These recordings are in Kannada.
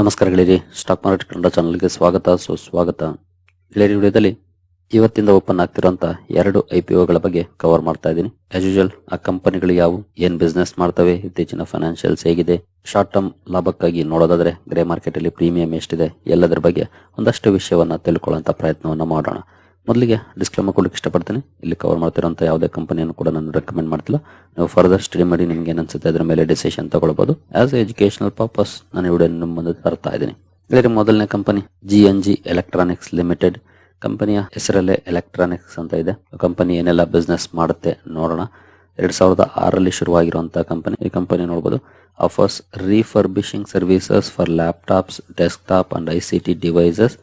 ನಮಸ್ಕಾರ ಸ್ಟಾಕ್ ಮಾರ್ಕೆಟ್ ಕನ್ನಡ ಚಾನಲ್ಗೆ ಸ್ವಾಗತ, ಸುಸ್ವಾಗತ. ಗೆಳೆಯರಿ ವಿಡಿಯೋದಲ್ಲಿ ಇವತ್ತಿಂದ ಓಪನ್ ಆಗ್ತಿರುವಂತ ಎರಡು ಐ ಪಿ ಒಗಳ ಬಗ್ಗೆ ಕವರ್ ಮಾಡ್ತಾ ಇದ್ದೀನಿ. ಆಸ್ ಯೂಶಲ್ ಆ ಕಂಪನಿಗಳು ಯಾವುವು, ಏನ್ ಬಿಸ್ನೆಸ್ ಮಾಡ್ತವೆ, ಇತ್ತೀಚಿನ ಫೈನಾನ್ಷಿಯಲ್ಸ್ ಹೇಗಿದೆ ಶಾರ್ಟ್ ಟರ್ಮ್ ಲಾಭಕ್ಕಾಗಿ ನೋಡೋದಾದ್ರೆ ಗ್ರೇ ಮಾರ್ಕೆಟ್ ಅಲ್ಲಿ ಪ್ರೀಮಿಯಂ ಎಷ್ಟಿದೆ, ಎಲ್ಲದರ ಬಗ್ಗೆ ಒಂದಷ್ಟು ವಿಷಯವನ್ನ ತಿಳ್ಕೊಳ್ಳುವಂತ ಪ್ರಯತ್ನವನ್ನ ಮಾಡೋಣ. ಮೊದಲಿಗೆ ಡಿಸ್ಕ್ಲೇಮರ್ ಕೊಡಲಿಕ್ಕೆ ಇಷ್ಟಪಡ್ತೀನಿ. ಇಲ್ಲಿ ಕವರ್ ಮಾಡ್ತಿರೋಂಥ ಯಾವುದೇ ಕಂಪನಿಯನ್ನು ಕೂಡ ನಾನು ರೆಕಮೆಂಡ್ ಮಾಡ್ತಿಲ್ಲ. ನೀವು ಫರ್ದರ್ ಸ್ಟಡಿ ಮಾಡಿ ನಿಮ್ಗೆ ಏನು ಅನ್ಸುತ್ತೆ ಅದರ ಮೇಲೆ ಡಿಸಿಷನ್ ತಗೊಳ್ಬೋದು. ಆಸ್ ಎಜುಕೇಶನಲ್ ಪರ್ಪಸ್ ನಾನು ನಿಮ್ಮ ಮುಂದೆ ತರ್ತಾ ಇದ್ದೀನಿ. ಇದರ ಮೊದಲನೇ company G N G electronics limited ಕಂಪನಿಯ ಹೆಸರಲ್ಲೇ ಎಲೆಕ್ಟ್ರಾನಿಕ್ಸ್ ಅಂತ ಇದೆ. ಕಂಪನಿ ಏನೆಲ್ಲ ಬಿಸ್ನೆಸ್ ಮಾಡುತ್ತೆ ನೋಡೋಣ. ಎರಡ್ ಸಾವಿರದ ಆರಲ್ಲಿ ಶುರುವಾಗಿರುವಂತಹ ಕಂಪನಿ ಈ ಕಂಪನಿ ನೋಡಬಹುದು offers refurbishing services for laptops desktop and I C T devices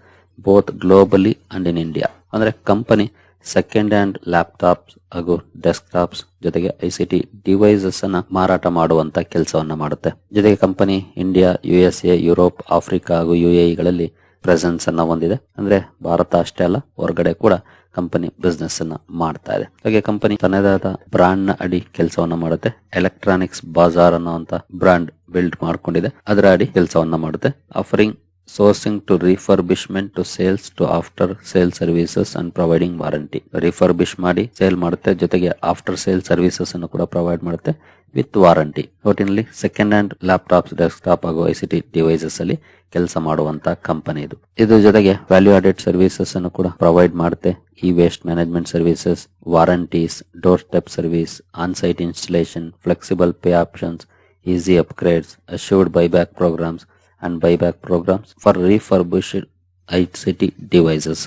both globally and in India ಅಂದ್ರೆ ಕಂಪನಿ ಸೆಕೆಂಡ್ ಹ್ಯಾಂಡ್ ಲ್ಯಾಪ್ಟಾಪ್ಸ್ ಹಾಗೂ ಡೆಸ್ಕ್ಟಾಪ್ಸ್ ಜೊತೆಗೆ ಐ ಸಿ ಟಿ ಡಿವೈಸಸ್ ಅನ್ನ ಮಾರಾಟ ಮಾಡುವಂತ ಕೆಲಸವನ್ನ ಮಾಡುತ್ತೆ. ಜೊತೆಗೆ company India U S A Europe Africa ಹಾಗೂ ಯು ಗಳಲ್ಲಿ ಪ್ರೆಸೆನ್ಸ್ ಅನ್ನ ಹೊಂದಿದೆ. ಅಂದ್ರೆ ಭಾರತ ಅಷ್ಟೇ ಅಲ್ಲ, ಹೊರಗಡೆ ಕೂಡ ಕಂಪನಿ ಬಿಸ್ನೆಸ್ ಅನ್ನ ಮಾಡ್ತಾ ಇದೆ. ಹಾಗೆ ಕಂಪನಿ ತನ್ನದಾದ ಬ್ರಾಂಡ್ನ ಅಡಿ ಕೆಲಸವನ್ನ ಮಾಡುತ್ತೆ. ಎಲೆಕ್ಟ್ರಾನಿಕ್ಸ್ ಬಾಜಾರ್ ಅನ್ನುವಂತ ಬ್ರಾಂಡ್ ಬಿಲ್ಡ್ ಮಾಡ್ಕೊಂಡಿದೆ. ಅದರ ಅಡಿ ಕೆಲಸವನ್ನ ಮಾಡುತ್ತೆ. Offering sourcing to refurbishment to sales to after sale services and providing warranty refurbish ಮಾಡಿ ಸೇಲ್ ಮಾಡುತ್ತೆ, ಜೊತೆಗೆ ಆಫ್ಟರ್ ಸೇಲ್ ಸರ್ವಿಸಸ್ ಅನ್ನು ಕೂಡ ಪ್ರೊವೈಡ್ ಮಾಡುತ್ತೆ ವಿತ್ ವಾರಂಟಿ ಒಟ್ಟಿನಲ್ಲಿ ಸೆಕೆಂಡ್ ಹ್ಯಾಂಡ್ ಲ್ಯಾಪ್ಟಾಪ್ಸ್ ಡೆಸ್ಕ್ಟಾಪ್ ಹಾಗೂ ಐ ಸಿ ಟಿ ಡಿವೈಸಸ್ ಅಲ್ಲಿ ಕೆಲಸ ಮಾಡುವಂತ ಕಂಪನಿ ಇದು. ಇದ್ರ ಜೊತೆಗೆ ವ್ಯಾಲ್ಯೂ ಆಡೆಡ್ ಸರ್ವಿಸಸ್ ಅನ್ನು ಕೂಡ ಪ್ರೊವೈಡ್ ಮಾಡುತ್ತೆ. E waste management services warranties doorstep service on site installation flexible pay options easy upgrades assured buyback programmes and buyback programmes for refurbished I CT devices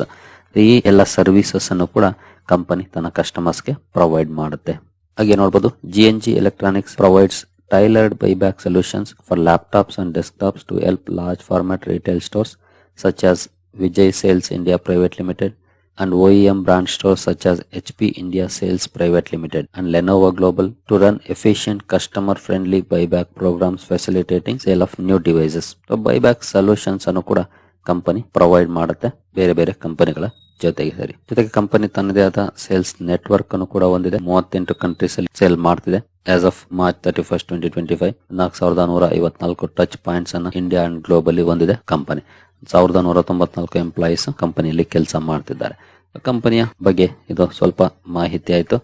ಈ ಎಲ್ಲ ಸರ್ವಿಸಸ್ ಅನ್ನು ಕೂಡ ಕಂಪನಿ ತನ್ನ ಕಸ್ಟಮರ್ಸ್ಗೆ ಪ್ರೊವೈಡ್ ಮಾಡುತ್ತೆ. ಹಾಗೆ ನೋಡಬಹುದು G N G electronics provides tailored buyback solutions for laptops and desktops to help large format retail stores such as Vijay Sales India private limited and OEM brand stores such as HP India Sales Private Limited and Lenovo Global to run efficient customer friendly buyback programs facilitating sale of new devices. So buyback solutions ಅನ್ನು ಕೂಡ ಕಂಪನಿ ಪ್ರೊವೈಡ್ ಮಾಡುತ್ತೆ ಬೇರೆ ಬೇರೆ ಕಂಪನಿಗಳ ಜೊತೆಗೆ ಸರಿ. ಜೊತೆಗೆ ಕಂಪನಿ ತನ್ನದೇ ಆದ ಸೇಲ್ಸ್ ನೆಟ್ವರ್ಕ್ ಅನ್ನು ಕೂಡ ಹೊಂದಿದೆ. ಮೂವತ್ತೆಂಟು ಕಂಟ್ರೀಸ್ ಅಲ್ಲಿ ಸೇಲ್ ಮಾಡ್ತಿದೆ. As of March thirty first twenty twenty five ನಾಲ್ಕು ಸಾವಿರದ ನೂರ ಐವತ್ನಾಲ್ಕು ಟಚ್ ಪಾಯಿಂಟ್ಸ್ ಅನ್ನು ಇಂಡಿಯಾ ಅಂಡ್ ಗ್ಲೋಬಲಿ ಹೊಂದಿದೆ ಕಂಪನಿ ಸಾವಿರದ ನೂರ ತೊಂಬತ್ನಾಲ್ಕು ಎಂಪ್ಲಾಯೀಸ್ ಕಂಪನಿಯಲ್ಲಿ ಕೆಲಸ ಮಾಡ್ತಿದ್ದಾರೆ. ಕಂಪನಿಯ ಬಗ್ಗೆ ಇದು ಸ್ವಲ್ಪ ಮಾಹಿತಿ ಆಯಿತು.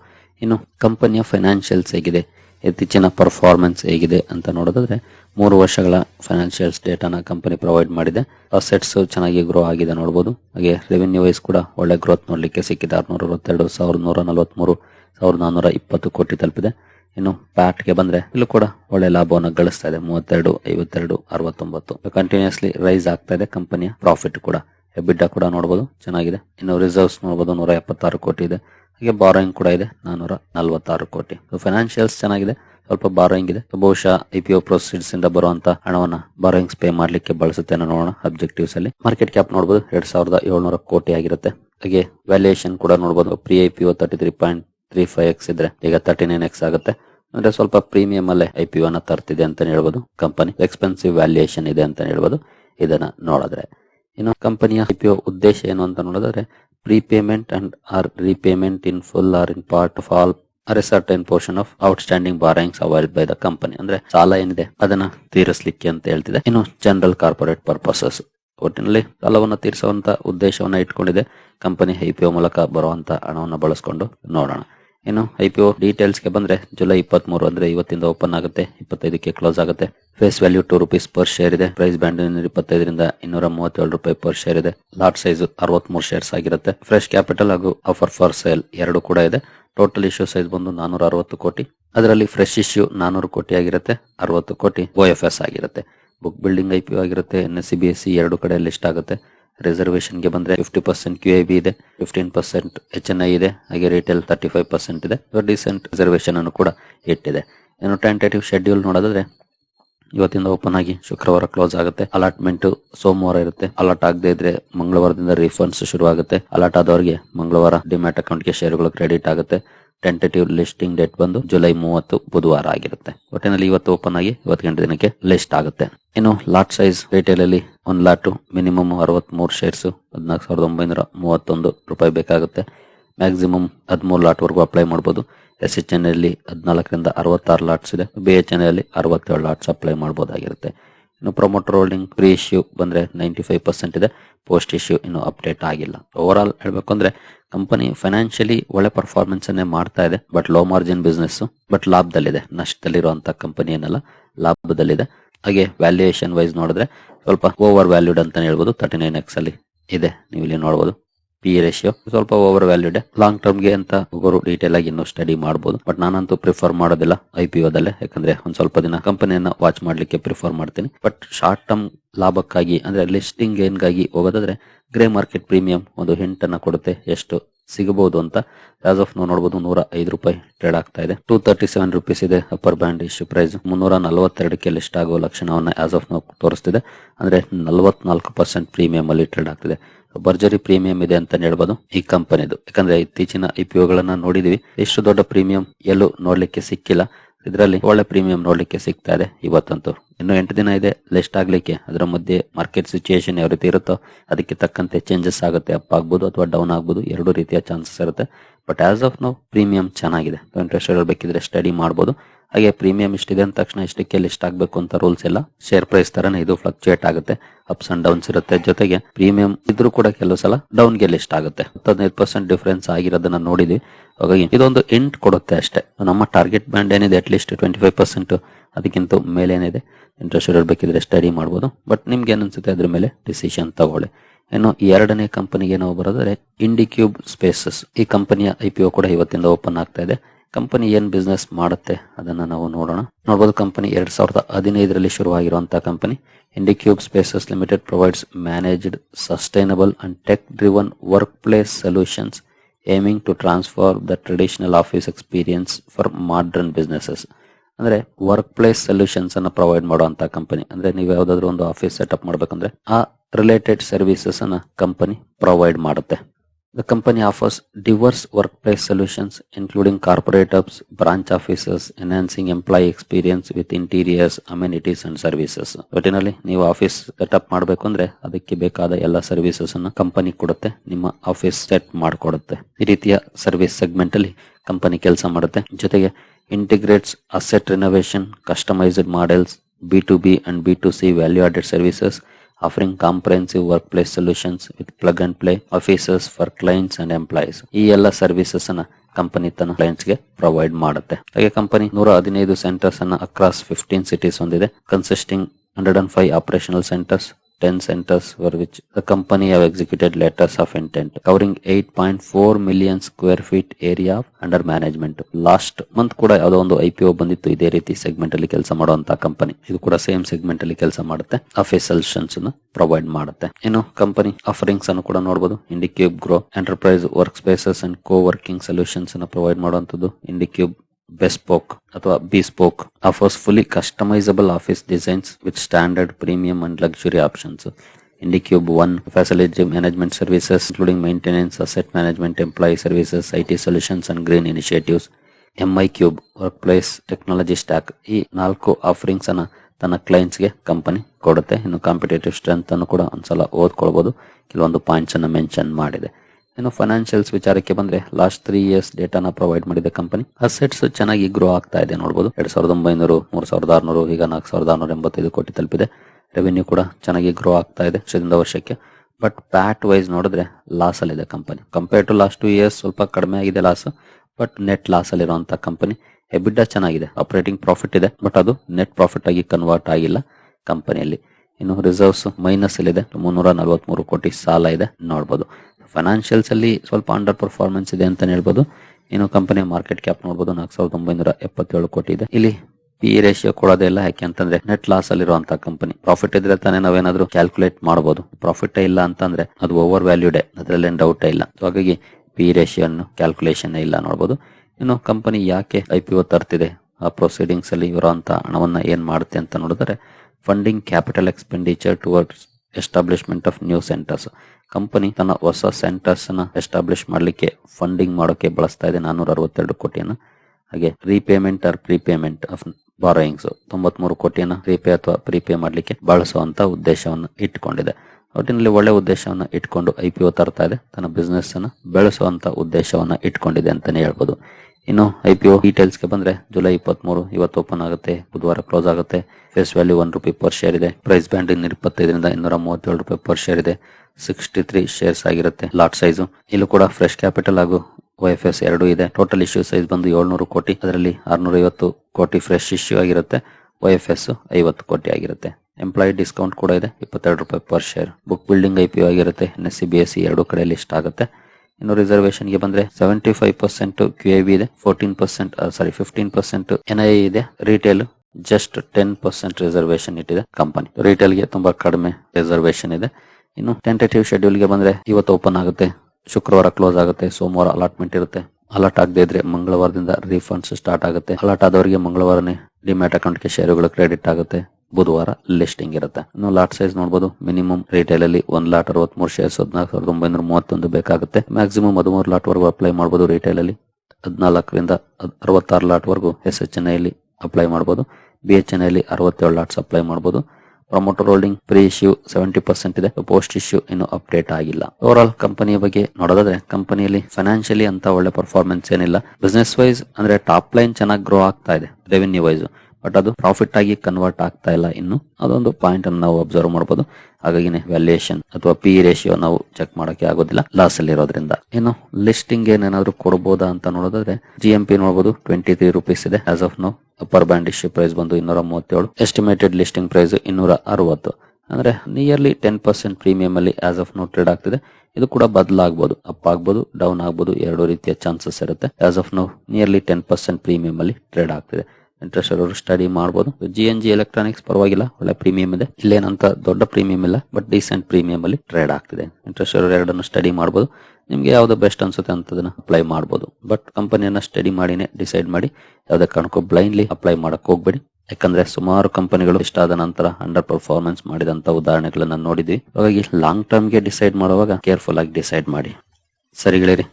ಇನ್ನು ಕಂಪನಿಯ ಫೈನಾನ್ಷಿಯಲ್ಸ್ ಹೇಗಿದೆ? ಇತ್ತೀಚಿನ ಪರ್ಫಾರ್ಮೆನ್ಸ್ ಹೇಗಿದೆ ಅಂತ ನೋಡೋದಾದ್ರೆ, ಮೂರು ವರ್ಷಗಳ ಫೈನಾನ್ಷಿಯಲ್ ಡೇಟಾನ ಕಂಪನಿ ಪ್ರೊವೈಡ್ ಮಾಡಿದೆ. ಅಸೆಟ್ಸ್ ಚೆನ್ನಾಗಿ ಗ್ರೋ ಆಗಿದೆ ನೋಡಬಹುದು ಹಾಗೆ ರೆವಿನ್ಯೂ ವೈಸ್ ಕೂಡ ಒಳ್ಳೆ ಗ್ರೋತ್ ನೋಡಲಿಕ್ಕೆ ಸಿಕ್ಕಿದೆ. ಆರ್ನೂರ ಅರವತ್ತೆರಡು ಸಾವಿರದ ನೂರ ನಲವತ್ಮೂರು ಸಾವಿರದ ನಾನ್ನೂರ ಇಪ್ಪತ್ತು ಕೋಟಿ ತಲುಪಿದೆ. ಇನ್ನು ಪ್ಯಾಟ್ಗೆ ಬಂದ್ರೆ ಇಲ್ಲೂ ಕೂಡ ಒಳ್ಳೆ ಲಾಭವನ್ನು ಗಳಿಸ್ತಾ ಇದೆ. ಮೂವತ್ತೆರಡು, ಐವತ್ತೆರಡು, ಅರವತ್ತೊಂಬತ್ತು. ಕಂಟಿನ್ಯೂಸ್ಲಿ ರೈಸ್ ಆಗ್ತಾ ಇದೆ ಕಂಪನಿಯ ಪ್ರಾಫಿಟ್ ಕೂಡ. ಎಬಿಡ್ಡ ಕೂಡ ನೋಡಬಹುದು ಚೆನ್ನಾಗಿದೆ. ಇನ್ನು ರಿಸರ್ವ್ಸ್ ನೋಡಬಹುದು ನೂರ ಎಪ್ಪತ್ತಾರು ಕೋಟಿ ಇದೆ. ಹಾಗೆ ಬಾರೋಯಿಂಗ್ ಕೂಡ ಇದೆ, ನಾನೂರ ನಲ್ವತ್ತಾರು ಕೋಟಿ. ಫೈನಾನ್ಷಿಯಲ್ಸ್ ಚೆನ್ನಾಗಿದೆ, ಸ್ವಲ್ಪ ಬಾರೋಯಿಂಗ್ ಇದೆ. ಬಹುಶಃ ಐ ಪಿ ಪ್ರೊಸೀಡ್ಸ್ ಇಂದ ಬರುವಂತ ಹಣವನ್ನ ಬಾರೋಯಿಂಗ್ಸ್ ಪೇ ಮಾಡ್ಲಿಕ್ಕೆ ಬಳಸುತ್ತೆ ನೋಡೋಣ ಅಬ್ಜೆಕ್ಟಿವ್ಸ್ ಅಲ್ಲಿ. ಮಾರ್ಕೆಟ್ ಕ್ಯಾಪ್ ನೋಡಬಹುದು ಎರಡ್ ಸಾವಿರದ ಏಳ್ನೂರ ಕೋಟಿ ಆಗಿರುತ್ತೆ. ಹಾಗೆ ವ್ಯಾಲ್ಯೂಯೇಷನ್ ಕೂಡ ನೋಡಬಹುದು pre I P thirty three point three five X ಇದ್ರೆ ಈಗ ತರ್ಟಿ ನೈನ್ ಎಕ್ಸ್ ಆಗುತ್ತೆ. ಅಂದ್ರೆ ಸ್ವಲ್ಪ ಪ್ರೀಮಿಯಂ ಅಲ್ಲೇ ಐ ಪಿ ತರ್ತಿದೆ ಅಂತ ಹೇಳ್ಬೋದು ಕಂಪನಿ ಎಕ್ಸ್ಪೆನ್ಸಿವ್ ವ್ಯಾಲ್ಯೂಯೇಷನ್ ಇದೆ ಅಂತ ಹೇಳ್ಬೋದು. ಇದನ್ನ ನೋಡಿದ್ರೆ. ಇನ್ನು ಕಂಪನಿಯ ಐ ಉದ್ದೇಶ ಏನು ಅಂತ ನೋಡಿದ್ರೆ prepayment and or repayment in full or in part of all a certain portion of outstanding borrowings availed by the company ಅಂದ್ರೆ ಸಾಲ ಏನಿದೆ? ಅದನ್ನ ತೀರಿಸಲಿಕ್ಕೆ ಅಂತ ಹೇಳ್ತಿದೆ. ಇನ್ನು ಜನರಲ್ ಕಾರ್ಪೊರೇಟ್ ಪರ್ಪಸಸ್ ಒಟ್ಟಿನಲ್ಲಿ ಸಾಲವನ್ನು ತೀರಿಸುವಂತ ಉದ್ದೇಶವನ್ನ ಇಟ್ಕೊಂಡಿದೆ. ಕಂಪನಿ ಐಪಿಒ ಮೂಲಕ ಬರುವಂತ ಹಣವನ್ನು ಬಳಸ್ಕೊಂಡು ನೋಡೋಣ. ಇನ್ನು ಐ ಪಿ ಒ ಡೀಟೇಲ್ಸ್ಗೆ ಬಂದ್ರೆ ಜುಲೈ ಇಪ್ಪತ್ತ್ ಮೂರು ಅಂದ್ರೆ ಇವತ್ತಿಂದ ಓಪನ್ ಆಗುತ್ತೆ, ಇಪ್ಪತ್ತೈದಕ್ಕೆ ಕ್ಲೋಸ್ ಆಗುತ್ತೆ. Face value two rupees per share ಇದೆ. ಪ್ರೈಸ್ ಬ್ಯಾಂಡ್ ಇಪ್ಪತ್ತೈದರಿಂದ ಇನ್ನೂರ ಮೂವತ್ತೇಳು ರೂಪಾಯಿ ಪರ್ ಶೇರ್ ಇದೆ. ಲಾಟ್ ಸೈಜ್ ಅರವತ್ಮೂರು ಶೇರ್ಸ್ ಆಗಿರುತ್ತೆ. ಫ್ರೆಶ್ ಕ್ಯಾಪಿಟಲ್ ಹಾಗೂ ಆಫರ್ ಫಾರ್ ಸೇಲ್ ಎರಡು ಕೂಡ ಇದೆ. ಟೋಟಲ್ ಇಶ್ಯೂ ಸೈಜ್ ಬಂದು ನಾನೂರ ಅರವತ್ತು ಕೋಟಿ. ಅದರಲ್ಲಿ ಫ್ರೆಶ್ ಇಶ್ಯೂ ನಾನೂರು ಕೋಟಿ ಆಗಿರುತ್ತೆ. ಅರವತ್ತು ಕೋಟಿ ಓ ಎಫ್ ಎಸ್ ಆಗಿರುತ್ತೆ. ಬುಕ್ ಬಿಲ್ಡಿಂಗ್ ಐ ಪಿ ಆಗಿರುತ್ತೆ. N S E B S E ಎರಡು ಕಡೆ ಲಿಸ್ಟ್ ಆಗುತ್ತೆ. ರಿಸರ್ವೇಶನ್ಗೆ ಬಂದ್ರೆ fifty percent Q I B ಇದೆ fifteen percent H N I ಇದೆ, ಹಾಗೆ ರಿಟೇಲ್ ತರ್ಟಿ ಫೈವ್ ಪರ್ಸೆಂಟ್ ಇದೆ ಡಿಸೆಂಟ್ ರಿಸರ್ವೇಶನ್ ಅನ್ನು ಕೂಡ ಇಟ್ಟಿದೆ. ಇನ್ನು ಟೆಂಟೇಟಿವ್ ಶೆಡ್ಯೂಲ್ ನೋಡೋದಾದ್ರೆ, ಇವತ್ತಿಂದ ಓಪನ್ ಆಗಿ ಶುಕ್ರವಾರ ಕ್ಲೋಸ್ ಆಗುತ್ತೆ. ಅಲಾಟ್ಮೆಂಟ್ ಸೋಮವಾರ ಇರುತ್ತೆ. ಅಲಾಟ್ ಆಗದೆ ಇದ್ರೆ ಮಂಗಳವಾರದಿಂದ ರಿಫಂಡ್ಸ್ ಶುರು ಆಗುತ್ತೆ ಅಲಾಟ್ ಆದವರಿಗೆ ಮಂಗಳವಾರ ಡಿಮ್ಯಾಟ್ ಅಕೌಂಟ್ಗೆ ಶೇರುಗಳು ಕ್ರೆಡಿಟ್ ಆಗುತ್ತೆ. ಟೆಂಟೇಟಿವ್ ಲಿಸ್ಟಿಂಗ್ ಡೇಟ್ ಬಂದು ಜುಲೈ ಮೂವತ್ತು ಬುಧವಾರ ಆಗಿರುತ್ತೆ. ಒಟ್ಟಿನಲ್ಲಿ ಇವತ್ತು ಓಪನ್ ಆಗಿ ಇವತ್ತು ಗಂಟೆ ದಿನಕ್ಕೆ ಲಿಸ್ಟ್ ಆಗುತ್ತೆ. ಇನ್ನು ಲಾಟ್ ಸೈಜ್ ರಿಟೇಲ್ ಅಲ್ಲಿ ಒಂದ್ ಲಾಟು ಮಿನಿಮಮ್ ಅರವತ್ಮೂರು ಶೇರ್ಸ್ ಹದಿನಾಲ್ಕು ಸಾವಿರದ ಒಂಬೈನೂರ ಮೂವತ್ತೊಂದು ರೂಪಾಯಿ ಬೇಕಾಗುತ್ತೆ. ಮ್ಯಾಕ್ಸಿಮಮ್ ಹದಿಮೂರು ಲಾಟ್ ವರೆಗೂ ಅಪ್ಲೈ ಮಾಡಬಹುದು ಎಸ್ ಎಚ್ ಎನ್ ಅಲ್ಲಿ ಹದಿನಾಲ್ಕರಿಂದ ಅರವತ್ತಾರು ಲಾಟ್ಸ್ ಇದೆ. ಬಿ ಎಚ್ ಎನ್ ಅಲ್ಲಿ ಅರವತ್ತೇಳು ಲಾಟ್ಸ್ ಅಪ್ಲೈ ಮಾಡಬಹುದಾಗಿರುತ್ತೆ ಇನ್ನು ಪ್ರೊಮೋಟರ್ ಹೋಲ್ಡಿಂಗ್ ಪ್ರೀ ಇಶ್ಯೂ ಬಂದರೆ ನೈಂಟಿ ಫೈವ್ ಪರ್ಸೆಂಟ್ ಇದೆ. ಪೋಸ್ಟ್ ಇಶ್ಯೂ ಇನ್ನೂ ಅಪ್ಡೇಟ್ ಆಗಿಲ್ಲ. ಓವರ್ ಆಲ್ ಹೇಳ್ಬೇಕು ಅಂದರೆ ಕಂಪನಿ ಫೈನಾನ್ಷಿಯಲಿ ಒಳ್ಳೆ ಪರ್ಫಾರ್ಮೆನ್ಸ್ ಅನ್ನೇ ಮಾಡ್ತಾ ಇದೆ. But low margin business but ಲಾಭದಲ್ಲಿದೆ. ನಷ್ಟದಲ್ಲಿರುವಂತ ಕಂಪನಿ ಏನಲ್ಲ, ಲಾಭದಲ್ಲಿದೆ. ಹಾಗೆ ವ್ಯಾಲ್ಯೂಯೇಷನ್ ವೈಸ್ ನೋಡಿದ್ರೆ ಸ್ವಲ್ಪ ಓವರ್ ವ್ಯಾಲ್ಯೂಡ್ ಅಂತಾನೆ ಹೇಳ್ಬೋದು. ತರ್ಟಿ ನೈನ್ ಎಕ್ಸ್ ಅಲ್ಲಿ ಇದೆ. ನೀವು ಇಲ್ಲಿ ನೋಡಬಹುದು ಪಿ ರೇಷಿಯೋ ಸ್ವಲ್ಪ ಓವರ್ ವ್ಯಾಲ್ಯೂಡ್ ಲಾಂಗ್ ಟರ್ಮ್ಗೆ ಅಂತ ಒಬ್ಬರು ಡೀಟೇಲ್ ಆಗಿ ಇನ್ನು ಸ್ಟಡಿ ಮಾಡಬಹುದು ಬಟ್ ನಾನಂತೂ ಪ್ರಿಫರ್ ಮಾಡೋದಿಲ್ಲ ಐ ಪಿ ಯಾಕಂದ್ರೆ ಒಂದ್ ಸ್ವಲ್ಪ ದಿನ ಕಂಪನಿಯನ್ನ ವಾಚ್ ಮಾಡ್ಲಿಕ್ಕೆ ಪ್ರಿಫರ್ ಮಾಡ್ತೀನಿ. ಬಟ್ ಶಾರ್ಟ್ ಟರ್ಮ್ ಲಾಭಕ್ಕಾಗಿ, ಅಂದ್ರೆ ಲಿಸ್ಟಿಂಗ್ ಗೇನ್ಗಾಗಿ ಹೋಗೋದಾದ್ರೆ ಗ್ರೇ ಮಾರ್ಕೆಟ್ ಪ್ರೀಮಿಯಂ ಒಂದು ಹಿಂಟ್ ಅನ್ನ ಕೊಡುತ್ತೆ ಎಷ್ಟು ಸಿಗಬಹುದು ಅಂತ. ಆಸ್ ಆಫ್ ನಾವು ನೋಡಬಹುದು ನೂರ ಐದು ರೂಪಾಯಿ ಟ್ರೇಡ್ ಆಗ್ತಾ ಇದೆ. ಟೂ ತರ್ಟಿ ಸೆವೆನ್ ರುಪೀಸ್ ಇದೆ ಅಪ್ಪರ್ ಬ್ಯಾಂಡ್ ಇಶ್ಯೂ ಪ್ರೈಸ್ ಮುನ್ನೂರ ನಲವತ್ತೆರಡಕ್ಕೆ ಲಿಸ್ಟ್ ಆಗೋ ಲಕ್ಷಣವನ್ನ ಆಸ್ ಆಫ್ ನಾವು ತೋರಿಸ್ತಿದೆ. ಅಂದ್ರೆ ನಲವತ್ನಾಲ್ಕು ಪರ್ಸೆಂಟ್ ಪ್ರೀಮಿಯಂ ಅಲ್ಲಿ ಟ್ರೇಡ್ ಆಗ್ತಿದೆ. ಭರ್ಜರಿ ಪ್ರೀಮಿಯಂ ಇದೆ ಅಂತ ಹೇಳ್ಬೋದು ಈ ಕಂಪನಿದು ಯಾಕಂದ್ರೆ ಇತ್ತೀಚಿನ ಐಪಿಒಗಳನ್ನ ನೋಡಿದೀವಿ. ಎಷ್ಟು ದೊಡ್ಡ ಪ್ರೀಮಿಯಂ ಎಲ್ಲೂ ನೋಡ್ಲಿಕ್ಕೆ ಸಿಕ್ಕಿಲ್ಲ. ಇದರಲ್ಲಿ ಒಳ್ಳೆ ಪ್ರೀಮಿಯಂ ನೋಡ್ಲಿಕ್ಕೆ ಸಿಗ್ತಾ ಇದೆ ಇವತ್ತಂತೂ. ಇನ್ನು ಎಂಟು ದಿನ ಇದೆ ಲಿಸ್ಟ್ ಆಗ್ಲಿಕ್ಕೆ. ಅದರ ಮಧ್ಯೆ ಮಾರ್ಕೆಟ್ ಸಿಚುಯೇಷನ್ ಯಾವ ರೀತಿ ಇರುತ್ತೋ ಅದಕ್ಕೆ ತಕ್ಕಂತೆ ಚೇಂಜಸ್ ಆಗುತ್ತೆ ಅಪ್ ಆಗ್ಬೋದು ಅಥವಾ ಡೌನ್ ಆಗ್ಬೋದು, ಎರಡು ರೀತಿಯ ಚಾನ್ಸಸ್ ಇರುತ್ತೆ. But as of now premium ಚೆನ್ನಾಗಿದೆ. ಇಂಟ್ರೆಸ್ಟ್ ಬೇಕಿದ್ರೆ ಸ್ಟಡಿ ಮಾಡ್ಬೋದು. ಹಾಗೆ ಪ್ರೀಮಿಯಂ ಇಷ್ಟಿದೆ ಅಂದ ತಕ್ಷಣ ಇಷ್ಟಕ್ಕೆ ಲಿಸ್ಟ್ ಆಗಬೇಕು ಅಂತ ರೂಲ್ಸ್ ಇಲ್ಲ ಶೇರ್ ಪ್ರೈಸ್ ತರನೇ ಇದು ಫ್ಲಕ್ಚುಯೇಟ್ ಆಗುತ್ತೆ. ಅಪ್ಸ್ ಅಂಡ್ ಡೌನ್ಸ್ ಇರುತ್ತೆ. ಜೊತೆಗೆ ಪ್ರೀಮಿಯಂ ಇದ್ರೂ ಕೂಡ ಕೆಲವು ಸಲ ಡೌನ್ಗೆ ಲಿಸ್ಟ್ ಆಗುತ್ತೆ. ಹದಿನೈದು ಪರ್ಸೆಂಟ್ ಡಿಫರೆನ್ಸ್ ಆಗಿರೋದನ್ನ ನೋಡಿದ್ವಿ. ಹಾಗಾಗಿ ಇದೊಂದು ಎಂಟ್ ಕೊಡುತ್ತೆ ಅಷ್ಟೇ. ನಮ್ಮ ಟಾರ್ಗೆಟ್ ಬ್ಯಾಂಡ್ ಏನಿದೆ? At least twenty five percent ಅದಕ್ಕಿಂತ ಮೇಲೆ ಏನಿದೆ? ಇಂಟ್ರೆಸ್ಟ್ ಇರಬೇಕಿದ್ರೆ ಸ್ಟಡಿ ಮಾಡ್ಬೋದು. ಬಟ್ ನಿಮ್ಗೆ ಏನನ್ಸುತ್ತೆ ಅದ್ರ ಮೇಲೆ? ಡಿಸಿಷನ್ ತಗೊಳ್ಳಿ. ಇನ್ನು ಎರಡನೇ ಕಂಪನಿಗೆ ನಾವು ಬರೋದ್ರೆ ಇಂಡಿಕ್ಯೂಬ್ ಸ್ಪೇಸಸ್ ಈ ಕಂಪನಿಯ ಐ ಕೂಡ ಇವತ್ತಿಂದ ಓಪನ್ ಆಗ್ತಾ ಇದೆ. ಕಂಪನಿ ಏನ್ ಬಿಸ್ನೆಸ್ ಮಾಡುತ್ತೆ, ಅದನ್ನ ನಾವು ನೋಡೋಣ. ನೋಡಬಹುದು ಕಂಪನಿ ಎರಡ್ ಸಾವಿರದ ಹದಿನೈದರಲ್ಲಿ ಶುರುವಾಗಿರುವಂತಹ company. IndiCube spaces limited provides managed sustainable and tech driven work place solutions aiming to transform the traditional office experience for modern businesses ಅಂದ್ರೆ ವರ್ಕ್ ಪ್ಲೇಸ್ ಸೊಲ್ಯೂಷನ್ಸ್ ಅನ್ನ ಪ್ರೊವೈಡ್ ಮಾಡುವಂತ ಕಂಪನಿ. ಅಂದ್ರೆ ನೀವು ಯಾವ್ದಾದ್ರು ಒಂದು ಆಫೀಸ್ ಸೆಟಪ್ ಮಾಡ್ಬೇಕಂದ್ರೆ ಆ ರಿಲೇಟೆಡ್ ಸರ್ವಿಸಸ್ ಅನ್ನ ಕಂಪನಿ ಪ್ರೊವೈಡ್ ಮಾಡುತ್ತೆ. The company offers diverse workplace solutions, including corporate hubs, branch offices, enhancing employee experience with interiors, amenities and services. ಒಟ್ಟಿನಲ್ಲಿ ನೀವು ಆಫೀಸ್ ಸೆಟಪ್ ಮಾಡಬೇಕು ಅಂದ್ರೆ ಅದಕ್ಕೆ ಬೇಕಾದ ಎಲ್ಲ ಸರ್ವಿಸಸ್ ಅನ್ನು ಕಂಪನಿ ಕೊಡುತ್ತೆ ನಿಮ್ಮ ಆಫೀಸ್ ಸೆಟ್ ಮಾಡಿಕೊಡುತ್ತೆ ಈ ರೀತಿಯ ಸರ್ವಿಸ್ ಸೆಗ್ಮೆಂಟ್ ಅಲ್ಲಿ ಕಂಪನಿ ಕೆಲಸ ಮಾಡುತ್ತೆ ಜೊತೆಗೆ integrates asset renovation customised models B to B and B to C value added services offering comprehensive workplace solutions with plug and play offices for clients and employees. ಈ ಎಲ್ಲ ಸರ್ವಿಸಸ್ ಅನ್ನ ಕಂಪನಿ ತನ್ನ ಕ್ಲೈಂಟ್ಸ್ಗೆ ಪ್ರೊವೈಡ್ ಮಾಡುತ್ತೆ. ಹಾಗೆ ಕಂಪನಿ ನೂರ ಹದಿನೈದು ಸೆಂಟರ್ಸ್ ಅನ್ನ ಅಕ್ರಾಸ್ ಫಿಫ್ಟೀನ್ ಸಿಟೀಸ್ ಹೊಂದಿದೆ consisting hundred and five operational centres 10 centers for which the company have executed letters of intent, covering 8.4 million square feet area under management. Last month ಕೂಡ ಯಾವುದೋ ಒಂದು ಐ ಪಿ ಒ ಬಂದಿತ್ತು, ಇದೇ ರೀತಿ ಸೆಗ್ಮೆಂಟ್ ಅಲ್ಲಿ ಕೆಲಸ ಮಾಡುವಂತಹ ಕಂಪನಿ ಇದು ಕೂಡ ಸೇಮ್ ಸೆಗ್ಮೆಂಟ್ ಅಲ್ಲಿ ಕೆಲಸ ಮಾಡುತ್ತೆ ಅಫೇಸ್ ಸೊಲ್ಯೂಷನ್ಸ್ ಪ್ರೊವೈಡ್ ಮಾಡುತ್ತೆ. ಇನ್ನು ಕಂಪನಿ ಆಫರಿಂಗ್ಸ್ ಅನ್ನು ಕೂಡ ನೋಡಬಹುದು IndiCube grow enterprise work spaces and co working solutions ಅನ್ನು ಪ್ರೊವೈಡ್ ಮಾಡುವಂತದ್ದು ಇಂಡಿಕ್ಯೂಬ್ ಬೆಸ್ಪೋಕ್ ಅಥವಾ bespoke offers fully customisable office designs with standard premium and luxury options IndiCube One facility management maintenance asset management asset services employee services, IT solutions, and green initiatives. Cube work place technology stack ಈ ನಾಲ್ಕು ಆಫರಿಂಗ್ಸ್ ಅನ್ನ ತನ್ನ ಕ್ಲೈಂಟ್ಸ್ಗೆ ಕಂಪನಿ ಕೊಡುತ್ತೆ. ಇನ್ನು ಕಾಂಪಿಟೇಟಿವ್ ಸ್ಟ್ರೆಂತ್ ಅನ್ನು ಕೂಡ ಒಂದ್ಸಲ ಓದ್ಕೊಳ್ಬಹುದು ಕೆಲವೊಂದು ಪಾಯಿಂಟ್ಸ್ ಅನ್ನ ಮೆನ್ಷನ್ ಮಾಡಿದೆ. ಇನ್ನು ಫೈನಾನ್ಷಿಯಲ್ಸ್ ವಿಚಾರಕ್ಕೆ ಬಂದ್ರೆ ಲಾಸ್ಟ್ ತ್ರೀ ಇಯರ್ಸ್ ಡೇಟಾನ ಪ್ರೊವೈಡ್ ಮಾಡಿದ ಕಂಪನಿ ಅಸೆಟ್ಸ್ ಚೆನ್ನಾಗಿ ಗ್ರೋ ಆಗ್ತಾ ಇದೆ ನೋಡಬಹುದು ಎರಡ್ ಸಾವಿರದ ಒಂಬೈನೂರು, ಮೂರ್ ಸಾವಿರದ ಆರ್ನೂರು, ಈಗ ನಾಲ್ಕು ಸಾವಿರದ ಆರ್ನೂರ ಎಂಬತ್ತೈದು ಕೋಟಿ ತಲುಪಿದೆ. ರೆವೆನ್ಯೂ ಕೂಡ ಚೆನ್ನಾಗಿ ಗ್ರೋ ಆಗ್ತಾ ಇದೆ ವರ್ಷದಿಂದ ವರ್ಷಕ್ಕೆ. ಬಟ್ ಪ್ಯಾಟ್ ವೈಸ್ ನೋಡಿದ್ರೆ ಲಾಸ್ ಅಲ್ಲಿದೆ company compare to last two years ಸ್ವಲ್ಪ ಕಡಿಮೆ ಆಗಿದೆ ಲಾಸ್ ಬಟ್ ನೆಟ್ ಲಾಸ್ ಅಲ್ಲಿರುವಂತ ಕಂಪನಿ ಎಬಿಡಾ ಚೆನ್ನಾಗಿದೆ ಆಪರೇಟಿಂಗ್ ಪ್ರಾಫಿಟ್ ಇದೆ ಬಟ್ ಅದು ನೆಟ್ ಪ್ರಾಫಿಟ್ ಆಗಿ ಕನ್ವರ್ಟ್ ಆಗಿಲ್ಲ ಕಂಪನಿಯಲ್ಲಿ ಇನ್ನು ರಿಸರ್ವ್ಸ್ ಮೈನಸ್ ಅಲ್ಲಿದೆ, ಮುನ್ನೂರ ನಲವತ್ಮೂರು ಕೋಟಿ ಸಾಲ ಇದೆ ನೋಡಬಹುದು ಫೈನಾನ್ಷಿಯಲ್ಸ್ ಅಲ್ಲಿ ಸ್ವಲ್ಪ ಅಂಡರ್ ಪರ್ಫಾರ್ಮೆನ್ಸ್ ಇದೆ ಅಂತ ಹೇಳ್ಬೋದು. ಏನು ಕಂಪನಿಯ ಮಾರ್ಕೆಟ್ ಕ್ಯಾಪ್ ನೋಡಬಹುದು ನಾಲ್ಕು ಸಾವಿರದ ಒಂಬೈನೂರ ಎಪ್ಪತ್ತೇಳು ಕೋಟಿ ಇದೆ. ಇಲ್ಲಿ ಪಿ ರೇಷಿಯೋ ಕೊಡೋದೇ ಇಲ್ಲ, ಯಾಕೆ ಅಂತಂದ್ರೆ ನೆಟ್ ಲಾಸ್ ಅಲ್ಲಿರುವಂತ ಕಂಪನಿ ಪ್ರಾಫಿಟ್ ಇದ್ರೆ ತಾನೇ ನಾವೇನಾದ್ರೂ ಕ್ಯಾಲ್ಕುಲೇಟ್ ಮಾಡಬಹುದು ಪ್ರಾಫಿಟ್ ಇಲ್ಲ ಅಂತಂದ್ರೆ ಅದು ಓವರ್ ವ್ಯಾಲ್ಯೂಡೆ ಏನು ಡೌಟ್ ಇಲ್ಲ. ಹಾಗಾಗಿ ಪಿ ರೇಷಿಯೋ ಕ್ಯಾಲ್ಕುಲೇಷನ್ ಇಲ್ಲ ನೋಡಬಹುದು ಇನ್ನು ಕಂಪನಿ ಯಾಕೆ ಐ ಪಿ ತರ್ತಿದೆ, ಆ ಪ್ರೊಸೀಡಿಂಗ್ಸ್ ಅಲ್ಲಿ ಇರುವಂತಹ ಹಣವನ್ನ ಏನ್ ಮಾಡುತ್ತೆ ಅಂತ ನೋಡಿದ್ರೆ funding capital expenditure towards establishment of new centres company ತನ್ನ ಹೊಸ ಸೆಂಟರ್ಸ್ನ ಎಸ್ಟಾಬ್ಲಿಷ್ ಮಾಡಲಿಕ್ಕೆ ಫಂಡಿಂಗ್ ಮಾಡೋಕೆ ಬಳಸ್ತಾ ಇದೆ ನಾನೂರ ಅರವತ್ತೆರಡು ಕೋಟಿಯನ್ನು. ಹಾಗೆ repayment or prepayment of borrowings ತೊಂಬತ್ಮೂರು ಕೋಟಿಯನ್ನು ರೀಪೇ ಅಥವಾ ಪ್ರೀಪೇ ಮಾಡಲಿಕ್ಕೆ ಬಳಸುವಂತ ಉದ್ದೇಶವನ್ನು ಇಟ್ಕೊಂಡಿದೆ ಒಟ್ಟಿನಲ್ಲಿ ಒಳ್ಳೆ ಉದ್ದೇಶವನ್ನು ಇಟ್ಕೊಂಡು ಐ ಪಿ ಒ ತರ್ತಾ ಇದೆ. ತನ್ನ ಬಿಸ್ನೆಸ್ ಅನ್ನು ಬೆಳೆಸುವಂತ ಉದ್ದೇಶವನ್ನು ಇಟ್ಕೊಂಡಿದೆ ಅಂತಾನೆ ಹೇಳ್ಬೋದು. ಇನ್ನು ಐ ಪಿ ಒ ಡೀಟೇಲ್ಸ್ಗೆ ಬಂದ್ರೆ ಜುಲೈ ಇಪ್ಪತ್ಮೂರು ಇವತ್ತು ಓಪನ್ ಆಗುತ್ತೆ, ಬುಧವಾರ ಕ್ಲೋಸ್ ಆಗುತ್ತೆ. Face value one rupee per share ಇದೆ. ಪ್ರೈಸ್ ಬ್ಯಾಂಡ್ ಇನ್ನೂರ ಇಪ್ಪತ್ತೈದರಿಂದ ಇನ್ನೂರ ಮೂವತ್ತೇಳು ರೂಪಾಯಿ ಪರ್ ಶೇರ್ ಇದೆ. ಸಿಕ್ಸ್ಟಿ ತ್ರೀ ಶೇರ್ಸ್ ಆಗಿರುತ್ತೆ ಲಾಟ್ ಸೈಜು. ಇಲ್ಲೂ ಕೂಡ ಫ್ರೆಶ್ ಕ್ಯಾಪಿಟಲ್ ಹಾಗೂ ಎಫ್ ಎಸ್ ಎರಡು ಇದೆ. ಟೋಟಲ್ ಇಶ್ಯೂ ಸೈಜ್ ಬಂದು ಏಳ್ನೂರು ಕೋಟಿ, ಅದರಲ್ಲಿ ಆರ್ನೂರ ಐವತ್ತು ಕೋಟಿ ಫ್ರೆಶ್ ಇಶ್ಯೂ ಆಗಿರುತ್ತೆ. ಎಫ್ ಎಸ್ ಐವತ್ತು ಕೋಟಿ ಆಗಿರುತ್ತೆ. ಎಂಪ್ಲಾಯಿ ಡಿಸ್ಕೌಂಟ್ ಕೂಡ ಇದೆ, ಇಪ್ಪತ್ತೆರಡು ರೂಪಾಯಿ per share. Book building I P ಆಗಿರುತ್ತೆ. N S C, B S C ಎರಡು ಕಡೆ ಲಿಸ್ಟ್ ಆಗುತ್ತೆ. ಇನ್ನು ರಿಸರ್ವೇಶನ್ಗೆ ಬಂದ್ರೆ seventy five percent Q I B ಇದೆ fourteen percent sorry fifteen percent N I ಇದೆ retail just ten percent reservation ಇಟ್ಟಿದೆ ಕಂಪನಿ ರಿಟೇಲ್ಗೆ ತುಂಬಾ ಕಡಿಮೆ ರಿಸರ್ವೇಶನ್ ಇದೆ. ಇನ್ನು ಟೆಂಟೇಟಿವ್ ಶೆಡ್ಯೂಲ್ಗೆ ಬಂದ್ರೆ ಇವತ್ತು ಓಪನ್ ಆಗುತ್ತೆ, ಶುಕ್ರವಾರ ಕ್ಲೋಸ್ ಆಗುತ್ತೆ, ಸೋಮವಾರ ಅಲಾಟ್ಮೆಂಟ್ ಇರುತ್ತೆ. ಅಲರ್ಟ್ ಆಗದೆ ಇದ್ರೆ ಮಂಗಳವಾರದಿಂದ ರೀಫಂಡ್ಸ್ ಸ್ಟಾರ್ಟ್ ಆಗುತ್ತೆ. ಅಲಾಟ್ ಆದವರಿಗೆ ಮಂಗಳವಾರನೇ ಡಿಮ್ಯಾಟ್ ಅಕೌಂಟ್ಗೆ ಶೇರುಗಳು ಕ್ರೆಡಿಟ್ ಆಗುತ್ತೆ. ಬುಧವಾರ ಲಿಸ್ಟಿಂಗ್ ಇರುತ್ತೆ. ಇನ್ನು ಲಾಟ್ ಸೈಜ್ ನೋಡಬಹುದು ಮಿನಿಮಮ್ ರಿಟೇಲ್ ಅಲ್ಲಿ ಒಂದ್ ಲಾಟ್ ಅರವತ್ಮೂರು ಶೇರ್ಸ್ ಹದಿನಾಲ್ಕು ಸಾವಿರದ ಒಂಬೈನೂರ ಮೂವತ್ತೊಂದು ಬೇಕಾಗುತ್ತೆ. ಮ್ಯಾಕ್ಸಿಮಮ್ ಹದಿಮೂರು ಲಾಟ್ ವರೆಗೂ ಅಪ್ಲೈ ಮಾಡಬಹುದು ರಿಟೇಲ್ ಅಲ್ಲಿ. ಹದಿನಾಲ್ಕರಿಂದ ಅರವತ್ತಾರು ಲಾಟ್ ವರೆಗೂ ಎಸ್ ಎಚ್ ಎನ್ ಐಲಿ ಅಪ್ಲೈ ಮಾಡಬಹುದು ಬಿ ಎಚ್ ಎನ್ ಐಲಿ ಅರವತ್ತೇಳು ಲಾಟ್ಸ್ ಅಪ್ಲೈ ಮಾಡಬಹುದು promoter holding pre issue seventy percent ಇದೆ. ಪೋಸ್ಟ್ ಇಶ್ಯೂ ಇನ್ನು ಅಪ್ಡೇಟ್ ಆಗಿಲ್ಲ. ಓವರ್ ಆಲ್ ಕಂಪನಿಯ ಬಗ್ಗೆ ನೋಡೋದಾದ್ರೆ ಕಂಪನಿಯಲ್ಲಿ ಫೈನಾನ್ಷಿಯಲಿ ಅಂತ ಒಳ್ಳೆ ಪರ್ಫಾರ್ಮೆನ್ಸ್ ಏನಿಲ್ಲ. ಬಿಸ್ನೆಸ್ ವೈಸ್ ಅಂದ್ರೆ ಟಾಪ್ ಲೈನ್ ಚೆನ್ನಾಗಿ ಗ್ರೋ ಆಗ್ತಾ ಇದೆ ರೆವೆನ್ಯೂ ವೈಸ್ ಬಟ್ ಅದು ಪ್ರಾಫಿಟ್ ಆಗಿ ಕನ್ವರ್ಟ್ ಆಗ್ತಾ ಇಲ್ಲ ಇನ್ನು. ಅದೊಂದು ಪಾಯಿಂಟ್ ಅನ್ನು ನಾವು ಅಬ್ಸರ್ವ್ ಮಾಡಬಹುದು ಹಾಗಾಗಿನೇ ವ್ಯಾಲ್ಯೂಯೇಷನ್ ಅಥವಾ ಪಿ ರೇಷಿಯೋ ನಾವು ಚೆಕ್ ಮಾಡೋಕೆ ಆಗೋದಿಲ್ಲ ಲಾಸ್ ಅಲ್ಲಿ ಇರೋದ್ರಿಂದ. ಇನ್ನು ಲಿಸ್ಟಿಂಗ್ ಏನೇನಾದ್ರು ಕೊಡಬಹುದಾ ಅಂತ ನೋಡೋದಾದ್ರೆ ಜಿ ಎಂ ಪಿ ನೋಡಬಹುದು ಟ್ವೆಂಟಿ ತ್ರೀ ರುಪೀಸ್ ಇದೆ as of now upper band issue price ಬಂದು ಇನ್ನೂರ ಮೂವತ್ತೇಳು ಎಸ್ಟಿಮೇಟೆಡ್ ಲಿಸ್ಟಿಂಗ್ ಪ್ರೈಸ್ ಇನ್ನೂರ ಅರವತ್ತು ಅಂದ್ರೆ ನಿಯರ್ಲಿ ಟೆನ್ ಪರ್ಸೆಂಟ್ ಪ್ರೀಮಿಯಂ ಅಲ್ಲಿ ಆಸ್ ಆಫ್ ನೋ ಟ್ರೇಡ್ ಆಗ್ತಿದೆ. ಇದು ಕೂಡ ಬದಲಾಗಬಹುದು ಅಪ್ ಆಗ್ಬಹುದು ಡೌನ್ ಆಗ್ಬಹುದು ಎರಡು ರೀತಿಯ ಚಾನ್ಸಸ್ ಇರುತ್ತೆ. As of now nearly ten percent premium ಅಲ್ಲಿ ಟ್ರೇಡ್ ಆಗ್ತಿದೆ. ಇಂಟ್ರೆಸ್ಟ್ ಇರೋರು ಸ್ಟಡಿ ಮಾಡಬಹುದು ಜಿ ಎನ್ ಜಿ ಎಲೆಕ್ಟ್ರಾನಿಕ್ಸ್ ಪರವಾಗಿಲ್ಲ, ಒಳ್ಳೆ ಪ್ರೀಮಿಯಂ ಇದೆ. ಇಲ್ಲೇನಂತ ದೊಡ್ಡ ಪ್ರೀಮಿಯಂ ಇಲ್ಲ ಬಟ್ ಡೀಸೆಂಟ್ ಪ್ರೀಮಿಯಂ ಅಲ್ಲಿ ಟ್ರೇಡ್ ಆಗ್ತಿದೆ. ಇಂಟ್ರೆಸ್ಟ್ ಇರೋರು ಎರಡನ್ನು ಸ್ಟಡಿ ಮಾಡಬಹುದು ನಿಮ್ಗೆ ಯಾವ್ದು ಬೆಸ್ಟ್ ಅನ್ಸುತ್ತೆ ಅಂತದನ್ನ ಅಪ್ಲೈ ಮಾಡಬಹುದು ಬಟ್ ಕಂಪನಿಯನ್ನ ಸ್ಟಡಿ ಮಾಡಿನೇ ಡಿಸೈಡ್ ಮಾಡಿ, ಯಾವುದೇ ಕಾರಣಕ್ಕೂ ಬ್ಲೈಂಡ್ಲಿ ಅಪ್ಲೈ ಮಾಡಕ್ ಹೋಗ್ಬೇಡಿ. ಯಾಕಂದ್ರೆ ಸುಮಾರು ಕಂಪನಿಗಳು ಇಷ್ಟ ಆದ ನಂತರ ಅಂಡರ್ ಪರ್ಫಾರ್ಮೆನ್ಸ್ ಮಾಡಿದಂತ ಉದಾಹರಣೆಗಳನ್ನ ನೋಡಿದ್ವಿ. ಹಾಗಾಗಿ ಲಾಂಗ್ ಟರ್ಮ್ಗೆ ಡಿಸೈಡ್ ಮಾಡುವಾಗ ಕೇರ್ಫುಲ್ ಆಗಿ ಡಿಸೈಡ್ ಮಾಡಿ. ಸರಿ ಗೆಳೆಯರಿ,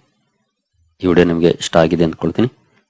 ಈ ವಿಡಿಯೋ ನಿಮಗೆ ಇಷ್ಟ ಆಗಿದೆ ಅಂದ್ಕೊಳ್ತೀನಿ.